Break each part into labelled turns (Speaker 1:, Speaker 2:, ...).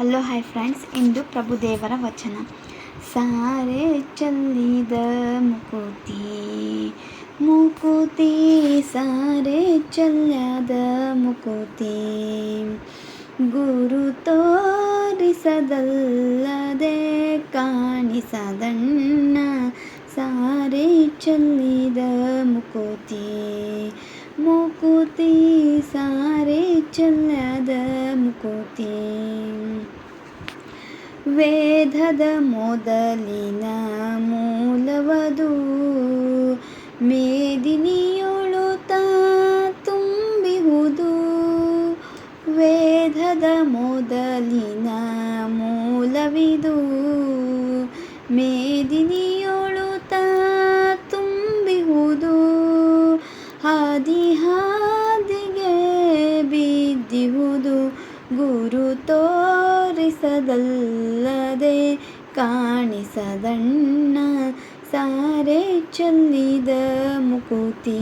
Speaker 1: Hello hi friends ಇಂದು ಪ್ರಭುದೇವರ ವಚನ ಸಾರೆ ಚಲ್ಲಿದ ಮುಕುತಿ ಮುಕುತಿ ಸಾರೆ ಚಲ್ಲದ ಮುಕುತಿ ಗುರು ತೋರಿಸದಲ್ಲದೆ ಕಾಣಿಸದಣ್ಣ ಸಾರೆ ಚಲ್ಲಿದ ಮುಕುತಿ ಮುಕುತಿ ಸಾರೆ ಚಲ್ಲದ ಮುಕುತಿ ವೇದದ ಮೊದಲಿನ ಮೂಲವದು. ಮೇದಿನಿಯೊಳುತ ತುಂಬಿಹುದು. ವೇದದ ಮೊದಲಿನ ಮೂಲವಿದು. ಮೇದಿನಿಯೊಳುತ ತುಂಬಿಹುದು. ಹಾದಿ ತೋರಿಸದಲ್ಲದೆ ಕಾಣಿಸದಣ್ಣ ಸಾರೆ ಚೆಲ್ಲಿದ ಮುಕುತಿ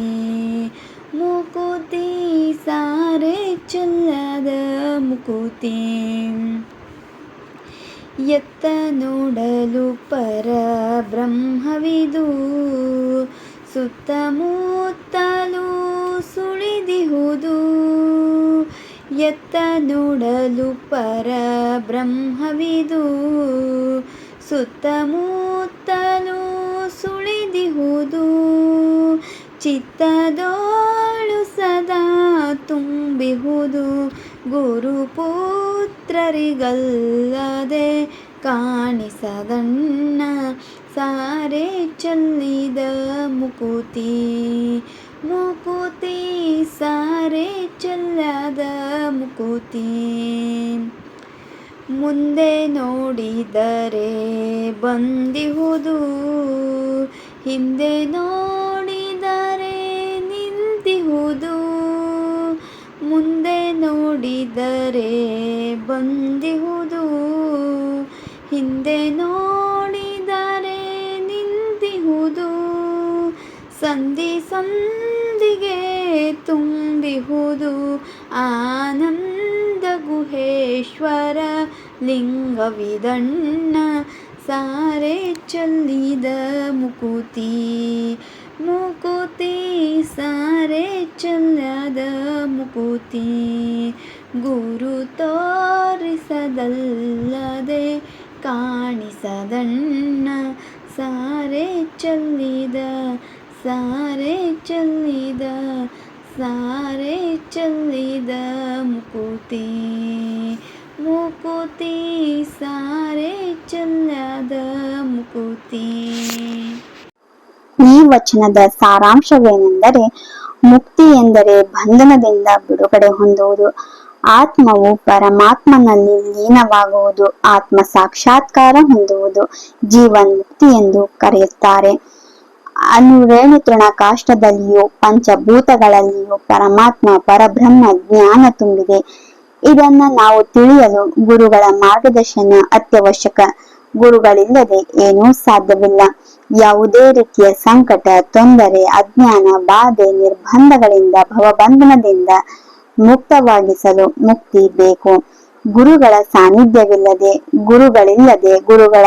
Speaker 1: ಮುಕುತಿ ಸಾರೆ ಚೆಲ್ಲದ ಮುಕುತಿ ಎತ್ತ ನೋಡಲು ಪರ ಬ್ರಹ್ಮವಿದು ಸುತ್ತಮುತ್ತಲೂ ಎತ್ತ ನೋಡಲು ಪರ ಬ್ರಹ್ಮವಿದು ಸುತ್ತಮುತ್ತಲೂ ಸುಳಿದಿಹುದು ಚಿತ್ತದೋಳು ಸದಾ ತುಂಬಿಹುದು ಗುರುಪುತ್ರರಿಗಲ್ಲದೆ ಕಾಣಿಸದಣ್ಣ ಸಾರೆ ಚಲ್ಲಿದ ಮುಕುತಿ. ಮುಕುತಿ ಮುಕುತಿ ಮುಂದೆ ನೋಡಿದರೆ ಬಂದಿಹುದು. ಹಿಂದೆ ನೋಡಿದರೆ ನಿಂತಿಹುದು. ಮುಂದೆ ನೋಡಿದರೆ ಬಂದಿಹುದು. ಹಿಂದೆ ನೋಡಿದರೆ ನಿಂತಿಹುದು. ಸಂಧಿ ಸಂದಿಗೆ ತುಂಬಿಹುದು. ಆನಂದ ಗುಹೇಶ್ವರ ಲಿಂಗವಿದಣ್ಣ ಸಾರೆ ಚೆಲ್ಲಿದ ಮುಕುತಿ ಮುಕುತಿ ಸಾರೆ ಚೆಲ್ಲದ ಮುಕುತಿ ಗುರು ತೋರಿಸದಲ್ಲದೆ ಕಾಣಿಸದಣ್ಣ ಸಾರೆ ಚೆಲ್ಲಿದ ಸಾರೆ ಚೆಲ್ಲಿದ ಸಾರೆ ಚೆಲ್ಲಿದ ಮುಕುತಿ ಮುಕುತಿ ಸಾರೆ ಚಲ್ಲದ ಮುಕುತಿ.
Speaker 2: ಈ ವಚನದ ಸಾರಾಂಶವೇನೆಂದರೆ, ಮುಕ್ತಿ ಎಂದರೆ ಬಂಧನದಿಂದ ಬಿಡುಗಡೆ ಹೊಂದುವುದು. ಆತ್ಮವು ಪರಮಾತ್ಮನಲ್ಲಿ ಲೀನವಾಗುವುದು, ಆತ್ಮ ಸಾಕ್ಷಾತ್ಕಾರ ಹೊಂದುವುದು ಜೀವನ್ ಮುಕ್ತಿ ಎಂದು ಕರೆಯುತ್ತಾರೆ. ಅನುರೇಣು ತೃಣಕಾಷ್ಟದಲ್ಲಿಯೂ ಪಂಚಭೂತಗಳಲ್ಲಿಯೂ ಪರಮಾತ್ಮ ಪರಬ್ರಹ್ಮ ಜ್ಞಾನ ತುಂಬಿದೆ. ಇದನ್ನ ನಾವು ತಿಳಿಯಲು ಗುರುಗಳ ಮಾರ್ಗದರ್ಶನ ಅತ್ಯವಶ್ಯಕ. ಗುರುಗಳಿಲ್ಲದೆ ಏನೂ ಸಾಧ್ಯವಿಲ್ಲ. ಯಾವುದೇ ರೀತಿಯ ಸಂಕಟ, ತೊಂದರೆ, ಅಜ್ಞಾನ, ಬಾಧೆ, ನಿರ್ಬಂಧಗಳಿಂದ, ಭವಬಂಧನದಿಂದ ಮುಕ್ತವಾಗಿಸಲು ಮುಕ್ತಿ ಬೇಕು. ಗುರುಗಳ ಸಾನ್ನಿಧ್ಯವಿಲ್ಲದೆ, ಗುರುಗಳಿಲ್ಲದೆ, ಗುರುಗಳ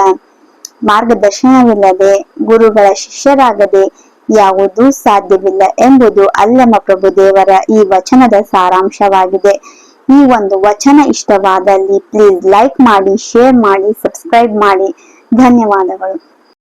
Speaker 2: ಮಾರ್ಗದರ್ಶನವಿಲ್ಲದೆ, ಗುರುಗಳ ಶಿಷ್ಯರಾಗದೆ ಯಾವುದೂ ಸಾಧ್ಯವಿಲ್ಲ ಎಂಬುದು ಅಲ್ಲಮ ಪ್ರಭು ದೇವರ ಈ ವಚನದ ಸಾರಾಂಶವಾಗಿದೆ. ಈ ಒಂದು ವಚನ ಇಷ್ಟವಾದಲ್ಲಿ ಪ್ಲೀಸ್ ಲೈಕ್ ಮಾಡಿ ಶೇರ್ ಮಾಡಿ ಸಬ್ಸ್ಕ್ರೈಬ್ ಮಾಡಿ. ಧನ್ಯವಾದಗಳು.